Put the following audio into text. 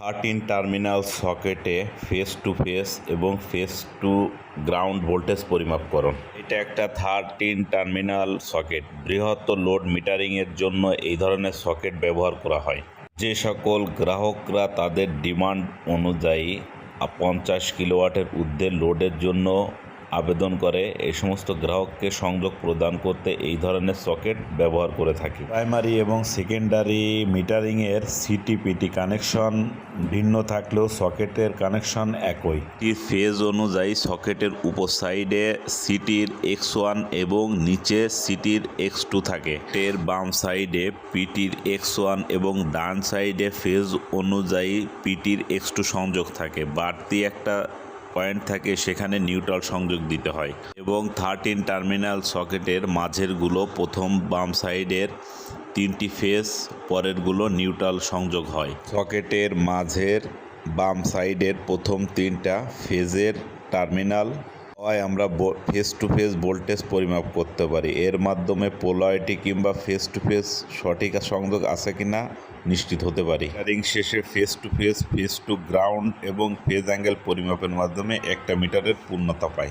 Thirteen terminal সকেটে phase to phase এবং phase to ground voltage পরিমাপ করুন। এটা একটা থার্টিন টার্মিনাল সকেট বৃহত্তর লোড মিটারিংয়ের জন্য এই ধরনের সকেট ব্যবহার করা হয়। যে সকল গ্রাহকরা তাদের ডিমান্ড অনুযায়ী পঞ্চাশ কিলোওয়াটের ঊর্ধ্বে লোডের জন্য আবেদন করে এই সমস্ত গ্রাহককে সংযোগ প্রদান করতে এই ধরনের সকেট ব্যবহার করে থাকি। প্রাইমারি এবং সেকেন্ডারি মিটারিংয়ের সিটিপিটি কানেকশন ভিন্ন থাকলেও সকেটের কানেকশন একই। ফেজ অনুযায়ী সকেটের উপর সাইডে সিটির এক্স ওয়ান এবং নিচে সিটির এক্স টু থাকে। এর বাম সাইডে পিটির এক্স ওয়ান এবং ডান সাইডে ফেজ অনুযায়ী পিটির এক্স টু সংযোগ থাকে। বাড়তি একটা পয়েন্ট থাকে সেখানে নিউট্রাল সংযোগ দিতে হয় এবং থার্টিন টার্মিনাল সকেটের মাঝেরগুলো প্রথম বাম সাইডের তিনটি ফেস, পরেরগুলো নিউট্রাল সংযোগ হয়। সকেটের মাঝের বাম সাইডের প্রথম তিনটা ফেজের টার্মিনাল হয়, আমরা ফেস টু ফেস ভোল্টেজ পরিমাপ করতে পারি। এর মাধ্যমে পোলারিটি কিংবা ফেস টু ফেস সঠিক সংযোগ আছে কিনা নিশ্চিত হতে পারি। রিং শেষে phase to phase phase to ground এবং ফেজ অ্যাঙ্গেল পরিমাপের মাধ্যমে একটা মিটারের পূর্ণতা পাই।